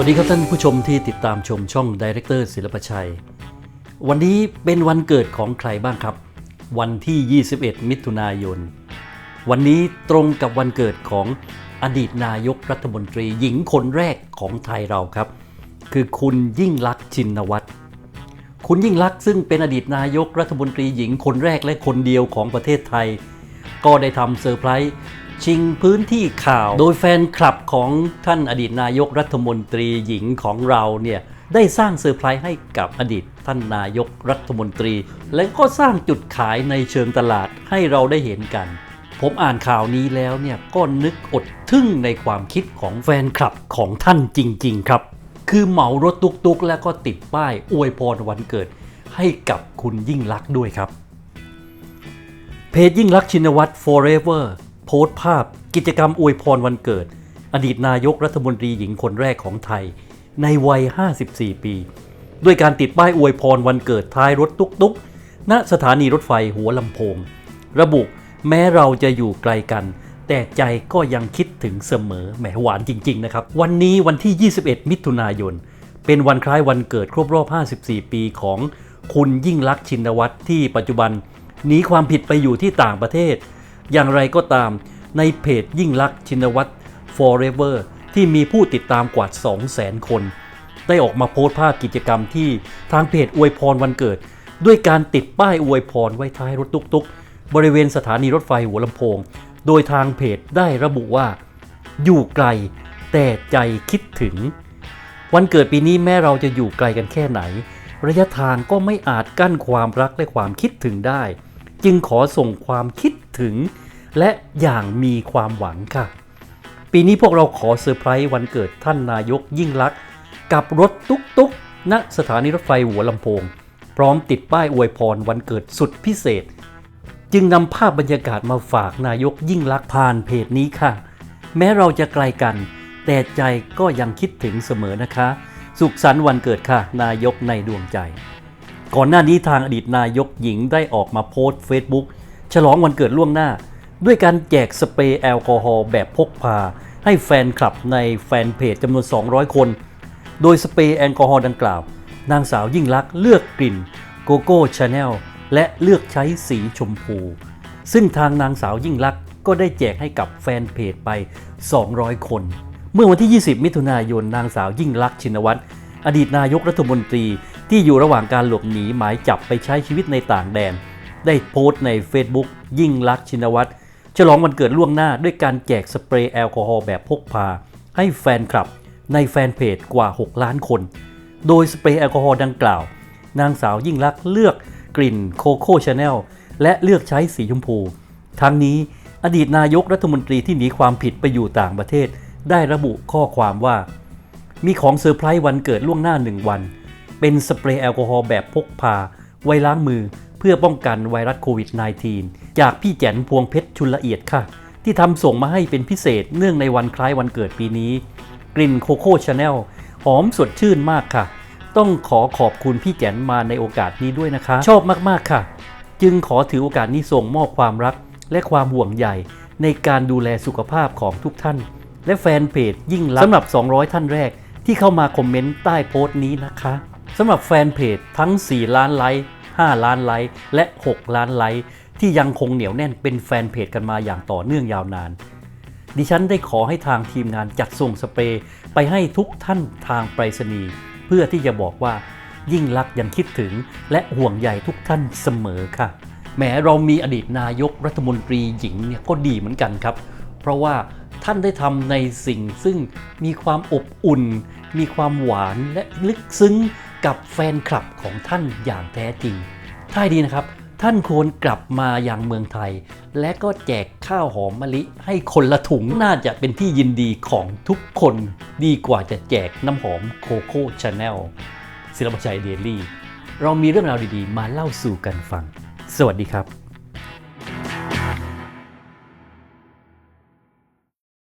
วัสดีครับท่านผู้ชมที่ติดตามชมช่องดีเรคเตอร์ศิลปชัย วันนี้เป็นวันเกิดของใครบ้างครับ วันที่ 21 มิถุนายน วันนี้ตรงกับวันเกิดของอดีตนายกรัฐมนตรีหญิงคนแรกของไทยเราครับ คือคุณยิ่งลักษณ์ชินวัตรคุณยิ่งลักษณ์ซึ่งเป็นอดีตนายกรัฐมนตรีหญิงคนแรกและคนเดียวของประเทศไทย ก็ได้ทำเซอร์ไพรส์ ชิงพื้นที่ข่าว โดยแฟนคลับของท่านอดีตนายกรัฐมนตรีหญิงของเราเนี่ยได้สร้างเซอร์ไพรส์ให้กับอดีตท่านนายกรัฐมนตรี และก็สร้างจุดขายในเชิงตลาดให้เราได้เห็นกัน ผมอ่านข่าวนี้แล้วเนี่ยก็นึกอดทึ่งในความคิดของแฟนคลับของท่านจริง ๆ ครับ คือเหมารถตุกๆ แล้วก็ติดป้ายอวยพรวันเกิด ให้กับคุณยิ่งลักษณ์ด้วยครับ เพจยิ่งลักษณ์ชินวัตร forever โพสต์ภาพกิจกรรมอวยพรวันเกิด อดีตนายกรัฐมนตรีหญิงคนแรกของไทย ในวัย 54 ปี ด้วยการติดป้ายอวยพรวันเกิดท้ายรถตุกๆณสถานีรถไฟหัวลำโพง ระบุแม้เราจะอยู่ไกลกัน แต่ใจก็ยังคิดถึงเสมอแหมหวานจริง ๆ นะครับ วันนี้วันที่ 21 มิถุนายน เป็นวันคล้ายวันเกิดครบรอบ 54 ปีของคุณยิ่งลักษณ์ชินวัตรที่ปัจจุบันหนีความผิดไปอยู่ที่ต่างประเทศ อย่างไรก็ตามในเพจยิ่งลักษณ์ชินวัตร forever ที่มีผู้ติดตามกว่า 200,000 คน ได้ออกมาโพสต์ภาพกิจกรรมที่ทางเพจอวยพรวันเกิด ด้วยการติดป้ายอวยพรไว้ท้ายรถตุกๆ บริเวณสถานีรถไฟหัวลำโพง โดยทางเพจได้ระบุว่า อยู่ไกล แต่ใจคิดถึง วันเกิดปีนี้แม้เราจะอยู่ไกลกันแค่ไหน ระยะทางก็ไม่อาจกั้นความรักและความคิดถึงได้ จึงขอส่งความคิด ถึง และอย่างมีความหวังค่ะ ปีนี้พวกเราขอเซอร์ไพรส์วันเกิดท่านนายกยิ่งลักษณ์กับรถตุ๊กตุ๊กณสถานีรถไฟหัวลำโพง พร้อมติดป้ายอวยพรวันเกิดสุดพิเศษ จึงนำภาพบรรยากาศมาฝากนายกยิ่งลักษณ์ผ่านเพจนี้ค่ะ แม้เราจะไกลกัน แต่ใจก็ยังคิดถึงเสมอนะคะ สุขสันต์วันเกิดค่ะ นายกในดวงใจ ก่อนหน้านี้ทางอดีตนายกหญิงได้ออกมาโพสต์ Facebook ฉลองวันเกิดล่วงหน้า ด้วยการแจกสเปรย์แอลกอฮอล์แบบพกพา ให้แฟนคลับในแฟนเพจจำนวน 200 คน โดยสเปรย์แอลกอฮอล์ดังกล่าว นางสาวยิ่งลักษณ์เลือกกลิ่นโกโก้ชาแนลและเลือกใช้สีชมพู ซึ่งทางนางสาวยิ่งลักษณ์ก็ได้แจกให้กับแฟนเพจไป 200 คน เมื่อวันที่ 20 มิถุนายนนางสาวยิ่งลักษณ์ชินวัตรอดีตนายกรัฐมนตรีที่อยู่ระหว่างการหลบหนีหมายจับไปใช้ชีวิตในต่างแดน ได้โพสต์ใน Facebook ยิ่งลักษณ์ชินวัตรฉลองวันเกิดล่วงหน้าด้วยการแจกสเปรย์แอลกอฮอล์แบบพกพา ให้แฟนคลับในแฟนเพจกว่า 6 ล้านคน โดยสเปรย์แอลกอฮอล์ดังกล่าว นางสาวยิ่งลักษณ์เลือกกลิ่นโคโค่ชาแนลและเลือกใช้สีชมพู ทั้งนี้อดีตนายกรัฐมนตรีที่หนีความผิดไปอยู่ต่างประเทศ ได้ระบุข้อความว่า มีของเซอร์ไพรส์วันเกิดล่วงหน้า1วัน เป็นสเปรย์แอลกอฮอล์แบบพกพา ไว้ล้างมือ เพื่อป้องกันไวรัสโควิด -19 จากพี่แจนพวงเพชรชุนละเอียดค่ะ ที่ทำส่งมาให้เป็นพิเศษเนื่องในวันคล้ายวันเกิดปีนี้ กลิ่นโคโค่ชาแนลหอมสดชื่นมากค่ะ ต้องขอขอบคุณพี่แจนมาในโอกาสนี้ด้วยนะคะ ชอบมากๆค่ะ จึงขอถือโอกาสนี้ส่งมอบความรัก และความห่วงใยในการดูแลสุขภาพของทุกท่าน และแฟนเพจยิ่งรักสำหรับ 200 ท่านแรกที่เข้ามาคอมเมนต์ใต้โพสต์นี้นะคะสำหรับแฟนเพจทั้ง 4 ล้านไลค์ 5 ล้านไลค์และ 6 ล้านไลค์ที่ยังคงเหนียวแน่นเป็นแฟนเพจกันมาอย่างต่อเนื่องยาวนาน ดิฉันได้ขอให้ทางทีมงานจัดส่งสเปรย์ไปให้ทุกท่านทางไปรษณีย์เพื่อที่จะบอกว่า ยิ่งรักยังคิดถึงและห่วงใยทุกท่านเสมอค่ะแม้เรามีอดีตนายกรัฐมนตรีหญิงเนี่ยก็ดีเหมือนกันครับ เพราะว่าท่านได้ทำในสิ่งซึ่งมีความอบอุ่น มีความหวานและลึกซึ้ง กับแฟนคลับของท่านอย่างแท้จริงท้ายดีนะครับ ท่านควรกลับมาอย่างเมืองไทย และก็แจกข้าวหอมมะลิให้คนละถุงน่าจะเป็นที่ยินดีของทุกคนดีกว่าจะแจกน้ำหอมโคโค่ชาแนลศิลปชัยเดลี่ เรามีเรื่องราวดีๆ มาเล่าสู่กันฟัง สวัสดีครับ